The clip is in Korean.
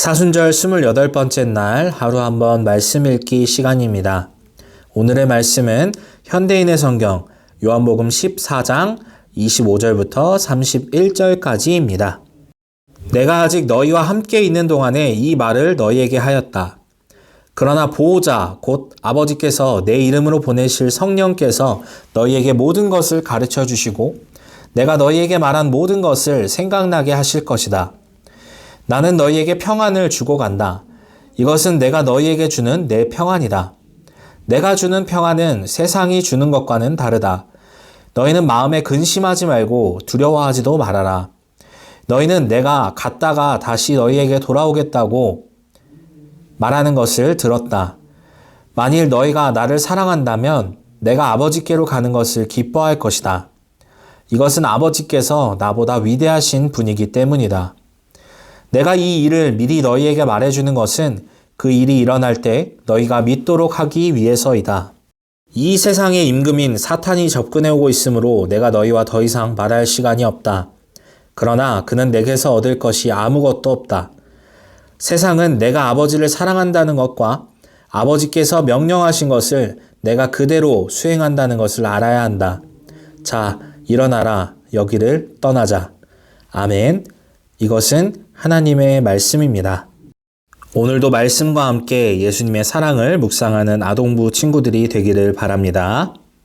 사순절 28번째 날 하루 한번 말씀 읽기 시간입니다. 오늘의 말씀은 현대인의 성경 요한복음 14장 25절부터 31절까지입니다. 내가 아직 너희와 함께 있는 동안에 이 말을 너희에게 하였다. 그러나 보호자 곧 아버지께서 내 이름으로 보내실 성령께서 너희에게 모든 것을 가르쳐 주시고 내가 너희에게 말한 모든 것을 생각나게 하실 것이다. 나는 너희에게 평안을 주고 간다. 이것은 내가 너희에게 주는 내 평안이다. 내가 주는 평안은 세상이 주는 것과는 다르다. 너희는 마음에 근심하지 말고 두려워하지도 말아라. 너희는 내가 갔다가 다시 너희에게 돌아오겠다고 말하는 것을 들었다. 만일 너희가 나를 사랑한다면 내가 아버지께로 가는 것을 기뻐할 것이다. 이것은 아버지께서 나보다 위대하신 분이기 때문이다. 내가 이 일을 미리 너희에게 말해주는 것은 그 일이 일어날 때 너희가 믿도록 하기 위해서이다. 이 세상의 임금인 사탄이 접근해 오고 있으므로 내가 너희와 더 이상 말할 시간이 없다. 그러나 그는 내게서 얻을 것이 아무것도 없다. 세상은 내가 아버지를 사랑한다는 것과 아버지께서 명령하신 것을 내가 그대로 수행한다는 것을 알아야 한다. 자, 일어나라. 여기를 떠나자. 아멘. 이것은 하나님의 말씀입니다. 오늘도 말씀과 함께 예수님의 사랑을 묵상하는 아동부 친구들이 되기를 바랍니다.